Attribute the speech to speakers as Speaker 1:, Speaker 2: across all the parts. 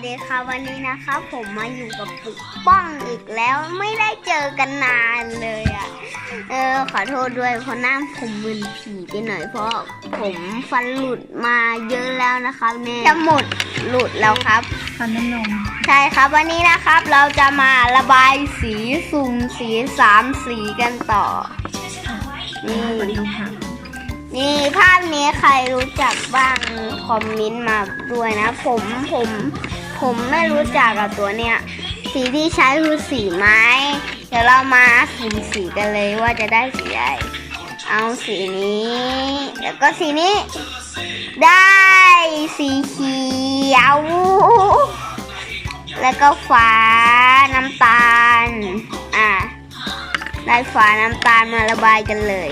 Speaker 1: สวัสดีค่ะวันนี้นะคะผมมาอยู่กับปุกป้องอีกแล้วไม่ได้เจอกันนานเลยอะเออขอโทษด้วยเพราะหน้าผมมึนผีไปหน่อยเพราะผมฟันหลุดมาเยอะแล้วนะครับเนี่ยจะหมดหลุดแล้วครับ
Speaker 2: ฟันน้ำนม
Speaker 1: ใช่ครับวันนี้นะครับเราจะมาระบายสีสุ่มสีสามสีกันต่อนี่
Speaker 2: ไปดูค่ะ
Speaker 1: นี่ภาพนี้ใครรู้จักบ้างคอมเมนต์มาด้วยนะ ผมผม ผมไม่รู้จักกับตัวเนี้ยสีที่ใช้คือสีไม้ เดี๋ยวเรามาสุ่มสีกันเลยว่าจะได้สีอะไรเอาสีนี้ แล้วก็สีนี้ ได้สีเขียว แล้วก็ฟ้าน้ำตาล อะ ได้ฟ้าน้ำตาลมาระบายกันเลย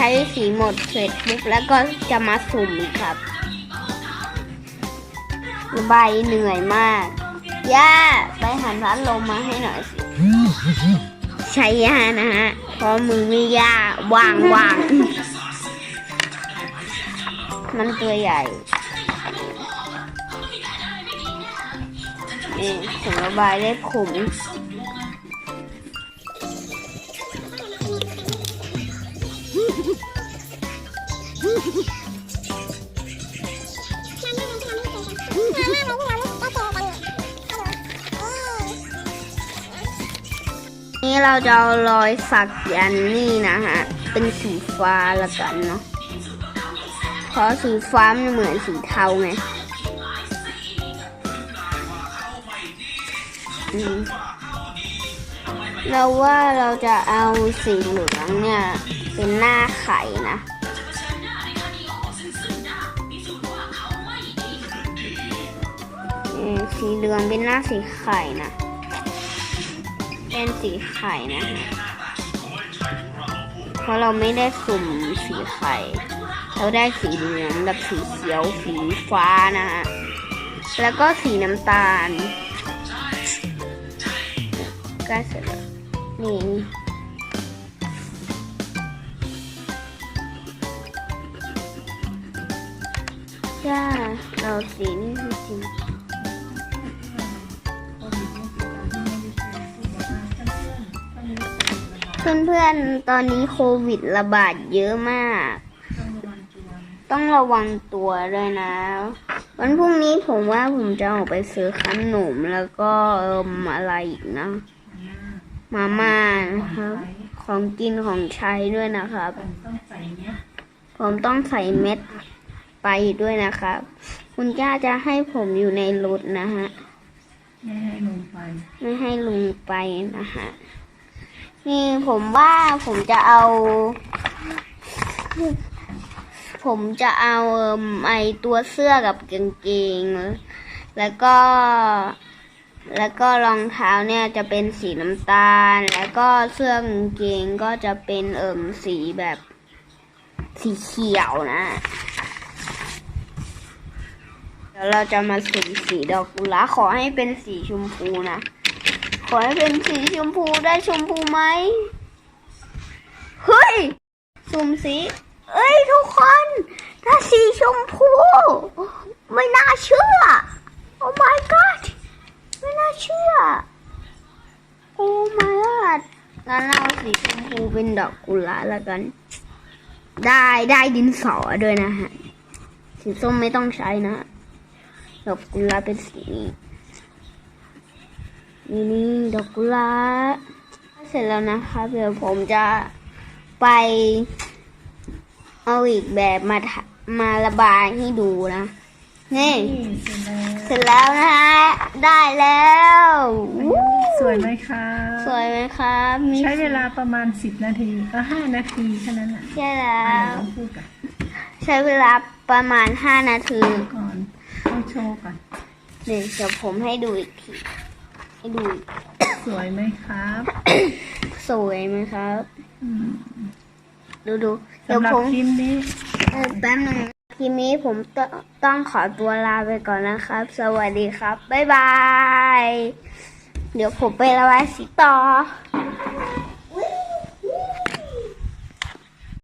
Speaker 1: ช้สีหมดเสร็จปุ๊บแล้วก็จะมาสุ่มอีกครับระบเหนื่อยมาก ย่าไปหันพัดลมมาให้หน่อยสิ ใช้ย่านะฮะเพราะมือไม่ย่าวางวางมันตัวใหญ่นี่ผมระบายได้ขม นี่เราจะเอารอยสักยันนี่นะฮะ เป็นสีฟ้าละกันเนาะเพราะสีฟ้ามันเหมือนสีเทาไงเราว่าเราจะเอาสีเหลืองเนี่ย เป็นหน้าไข่นะ สีเหลืองเป็นหน้าสีไข่นะ เป็นสีไข่นะเพราะเราไม่ได้สุ่มสีไข่ เราได้สีเหลืองกับสีเขียวสีฟ้านะฮะ แล้วก็สีน้ำตาลใกล้เสร็จแล้วนี่จ้าเราสีนี่จริง เพื่อนๆ ตอนนี้โควิดระบาดเยอะมาก ต้องระวังตัวด้วยนะ วันพรุ่งนี้ผมว่าผมจะออกไปซื้อขนมแล้วก็เอิ่มอะไรอีกนะ มาม่านะครับ ของกินของใช้ด้วยนะครับ
Speaker 2: ต้องใส่เนี้ย
Speaker 1: ผมต้องใส่เม็ดไปด้วยนะครับ คุณย่าจะให้ผมอยู่ในรถนะฮะ
Speaker 2: ไม่ให้ลงไป
Speaker 1: ไม่ให้ลุงไปนะฮะ นี่ผมว่าผมจะเอา ผมจะเอาไอตัวเสื้อกับกางเกง แล้วก็ แล้วก็รองเท้าเนี่ยจะเป็นสีน้ำตาล แล้วก็เสื้อกางเกงก็จะเป็นเอิ่มสีแบบสีเขียวนะเดี๋ยวเราจะมาสุ่มสีดอกกุหลาบขอให้เป็นสีชมพูนะ ขอให้เป็นสีชมพูได้ชมพูไหม เฮ้ย สุ่มสี เอ้ยทุกคน ถ้าสีชมพู ไม่น่าเชื่อ โอ้ my god ไม่น่าเชื่อ โอ้ my god งั้นเอาสีชมพูเป็นดอกกุหลาบแล้วกัน ได้ได้ดินสอด้วยนะฮะ สีส้มไม่ต้องใช้นะ ดอกกุหลาบเป็นสีนี้ นี่นี่ดอกกุหลาบเสร็จแล้วนะคะเดี๋ยวผมจะไปเอาอีกแบบมาทะมาระบายให้ดูนะนี่
Speaker 2: นี่เสร็จแล้ว
Speaker 1: เสร็จแล้วนะฮะได้แล้ววู้
Speaker 2: สวยไหมคะ
Speaker 1: สวยไหมครับมี
Speaker 2: ใช้เวลาประมาณสิบนาทีก็ห้านาทีแค่นั้นแหละ
Speaker 1: ใช่แล้
Speaker 2: อะ
Speaker 1: ว
Speaker 2: เดี๋ยวต้องพูดกัน
Speaker 1: ใช้เวลาประมาณ5นาที
Speaker 2: ก่อนต้องโชว์ก่อน
Speaker 1: นี่เดี๋ยวผมให้ดูอีกที ให้ดูอีก
Speaker 2: สวยไหมครับ
Speaker 1: สวยไหมครับ
Speaker 2: อืม
Speaker 1: ดูดูดูเดี๋ยว
Speaker 2: สำหรับ
Speaker 1: ผม
Speaker 2: คลิปนี้
Speaker 1: เออแป๊บนึงทีนี้ผมต้องต้องขอตัวลาไปก่อนนะครับ สวัสดีครับ บ๊ายบาย เดี๋ยวผมไประบายสีต่อ